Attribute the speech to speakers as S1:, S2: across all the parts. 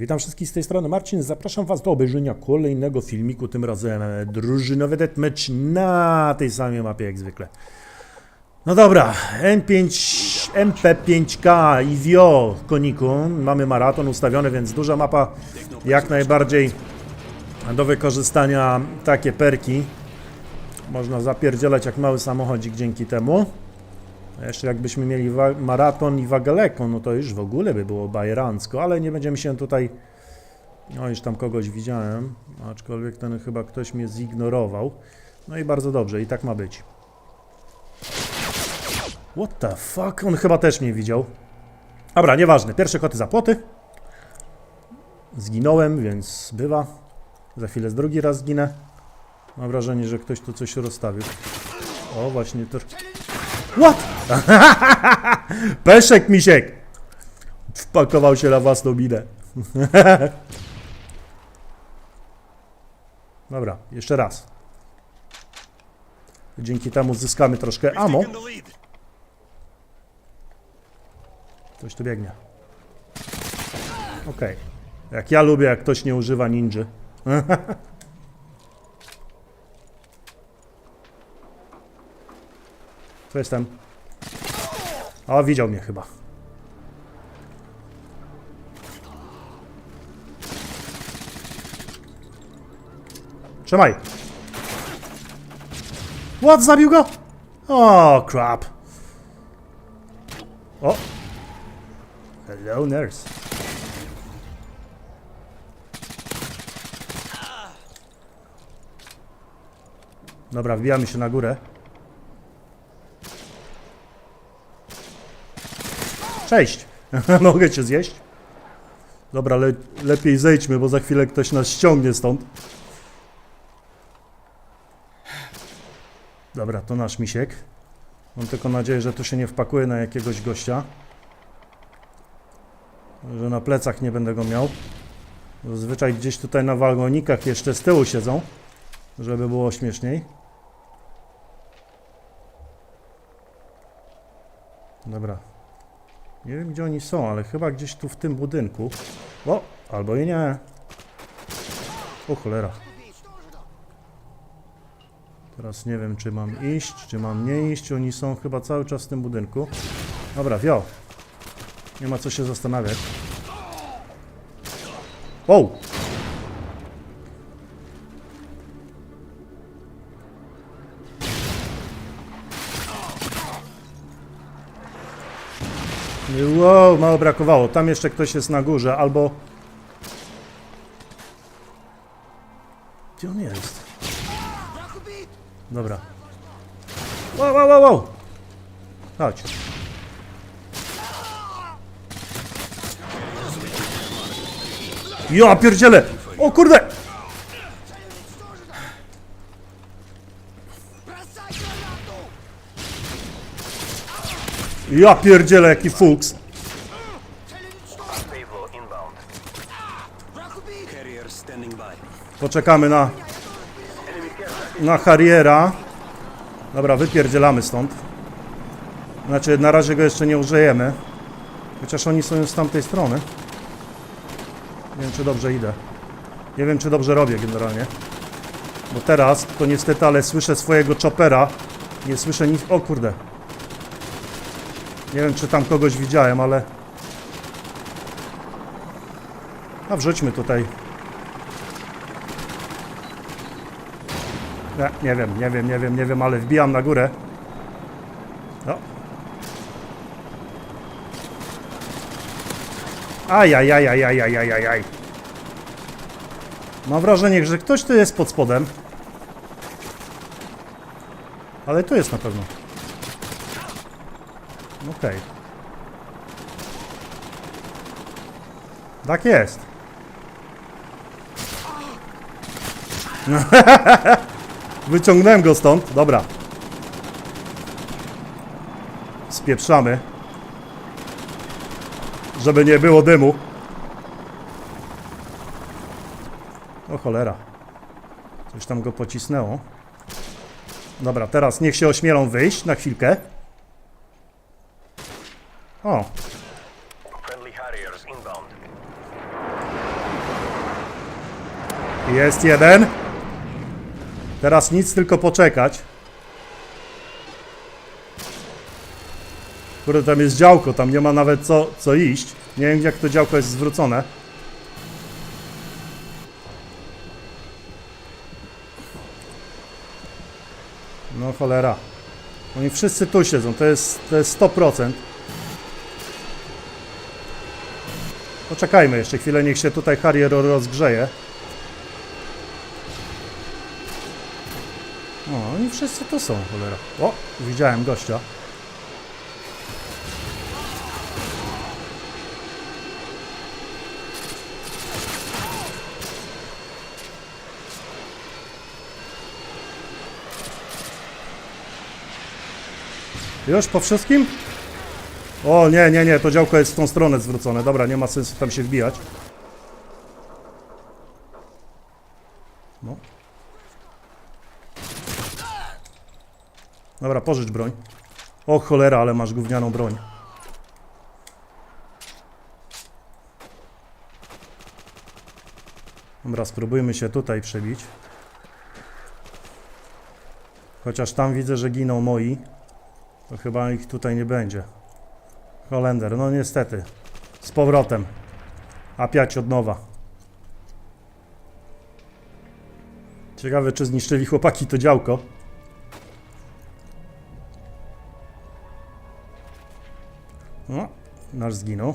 S1: Witam wszystkich z tej strony Marcin. Zapraszam Was do obejrzenia kolejnego filmiku, tym razem drużynowy deathmatch na tej samej mapie jak zwykle. No dobra, N5, MP5K i Wio koniku. Mamy maraton ustawiony, więc duża mapa jak najbardziej do wykorzystania takie perki. Można zapierdzielać jak mały samochodzik dzięki temu. Jeszcze jakbyśmy mieli maraton i wagę lekką, no to już w ogóle by było bajerancko, ale nie będziemy się tutaj... No już tam kogoś widziałem, aczkolwiek ten chyba ktoś mnie zignorował. No i bardzo dobrze, i tak ma być. What the fuck? On chyba też mnie widział. Dobra, nieważne. Pierwsze koty za płoty. Zginąłem, więc bywa. Za chwilę z drugi raz zginę. Mam wrażenie, że ktoś tu coś rozstawił. O, właśnie to... What? Peszek misiek! Wpakował się na własną minę. Dobra, jeszcze raz. Dzięki temu zyskamy troszkę ammo. Ktoś tu biegnie. Okej. Jak ja lubię, jak ktoś nie używa ninja. Tu jestem. O, widział mnie chyba. Trzymaj. What? Zabił go? O, crap. O. Hello, nurse. Dobra, wbijamy się na górę. Cześć! Mogę cię zjeść? Dobra, le lepiej zejdźmy, bo za chwilę ktoś nas ściągnie stąd. Dobra, to nasz misiek. Mam tylko nadzieję, że tu się nie wpakuje na jakiegoś gościa. Że na plecach nie będę go miał. Zazwyczaj gdzieś tutaj na wagonikach jeszcze z tyłu siedzą, żeby było śmieszniej. Dobra, nie wiem gdzie oni są, ale chyba gdzieś tu w tym budynku. O, albo i nie. O cholera. Teraz nie wiem czy mam iść, czy mam nie iść. Oni są chyba cały czas w tym budynku. Dobra, wio. Nie ma co się zastanawiać. Wow! Wow, mało brakowało. Tam jeszcze ktoś jest na górze, albo... Gdzie on jest? Dobra. Wow, wow, wow, wow! Chodź. Ja pierdzielę! O kurde! Ja pierdzielę, jaki fuks! Poczekamy na... Na Harriera. Dobra, wypierdzielamy stąd. Znaczy, na razie go jeszcze nie użyjemy. Chociaż oni są już z tamtej strony. Nie wiem, czy dobrze idę. Nie wiem, czy dobrze robię generalnie. Bo teraz, to niestety, ale słyszę swojego chopera. Nie słyszę nic... O kurde. Nie wiem, czy tam kogoś widziałem, ale... A wrzućmy tutaj Nie, nie wiem, nie wiem, nie wiem, nie wiem, ale wbijam na górę. No. Ajajajajajajajajaj. Mam wrażenie, że ktoś tu jest pod spodem. Ale tu jest na pewno. Okej. Tak jest. Wyciągnąłem go stąd. Dobra. Spieprzamy. Żeby nie było dymu. O cholera. Coś tam go pocisnęło. Dobra, teraz niech się ośmielą wyjść na chwilkę. O. Jest jeden. Teraz nic, tylko poczekać. Kurde, tam jest działko, tam nie ma nawet co, co iść. Nie wiem, jak to działko jest zwrócone. No cholera. Oni wszyscy tu siedzą, to jest, to jest 100%. Poczekajmy jeszcze chwilę, niech się tutaj Harrier rozgrzeje. O, oni wszyscy tu są, cholera. O, widziałem gościa. Już po wszystkim? O nie, nie, nie, to działko jest w tą stronę zwrócone. Dobra, nie ma sensu tam się wbijać. No. Dobra, pożycz broń. O cholera, ale masz gównianą broń. Dobra, spróbujmy się tutaj przebić. Chociaż tam widzę, że giną moi. To chyba ich tutaj nie będzie. Holender, no niestety. Z powrotem. A5 od nowa. Ciekawe, czy zniszczyli chłopaki to działko. No, nasz zginął.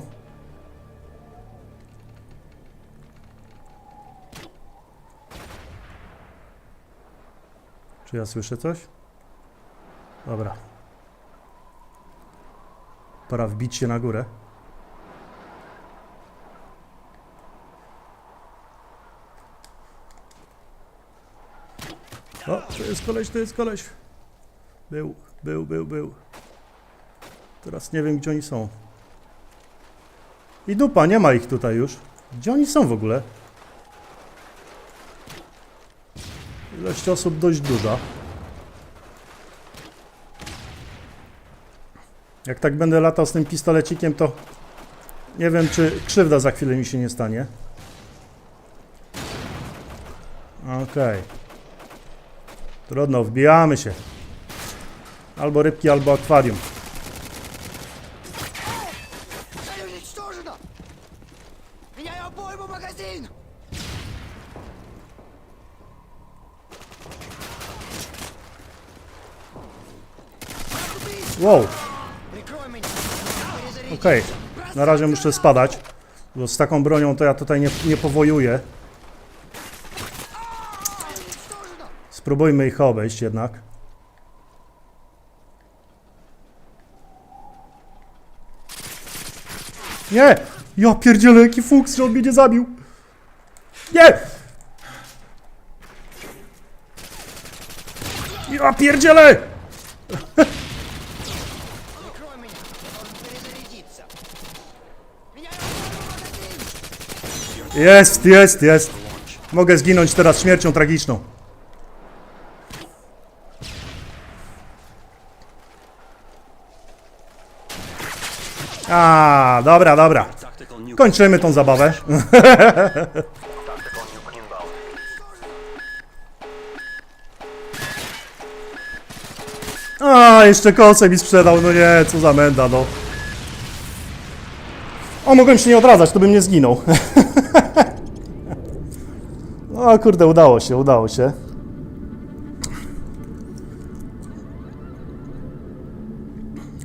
S1: Czy ja słyszę coś? Dobra. Pora wbić się na górę. O, to jest koleś, to jest koleś. Był, był, był, był. Teraz nie wiem, gdzie oni są. I dupa, nie ma ich tutaj już. Gdzie oni są w ogóle? Ilość osób dość duża. Jak tak będę latał z tym pistolecikiem, to nie wiem, czy krzywda za chwilę mi się nie stanie. Okej. Okay. Trudno, wbijamy się. Albo rybki, albo akwarium. Wow. Okej, okay. na razie muszę spadać. Bo z taką bronią to ja tutaj nie, nie powojuję. Spróbujmy ich obejść jednak. Nie! Ja pierdzielę, jaki fuks, że on mnie nie zabił! Nie! Ja pierdzielę! Jest, jest, jest. Mogę zginąć teraz śmiercią tragiczną. A, dobra, dobra. Kończymy tą zabawę. A, jeszcze kosę mi sprzedał, no nie, co za menda, no. O, mogłem się nie odradzać, to bym nie zginął. No, kurde, udało się, udało się.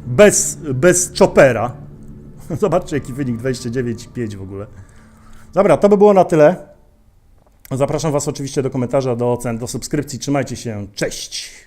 S1: Bez, bez chopera. Zobaczcie, jaki wynik 29,5 w ogóle. Dobra, to by było na tyle. Zapraszam Was oczywiście do komentarza, do ocen, do subskrypcji. Trzymajcie się, cześć!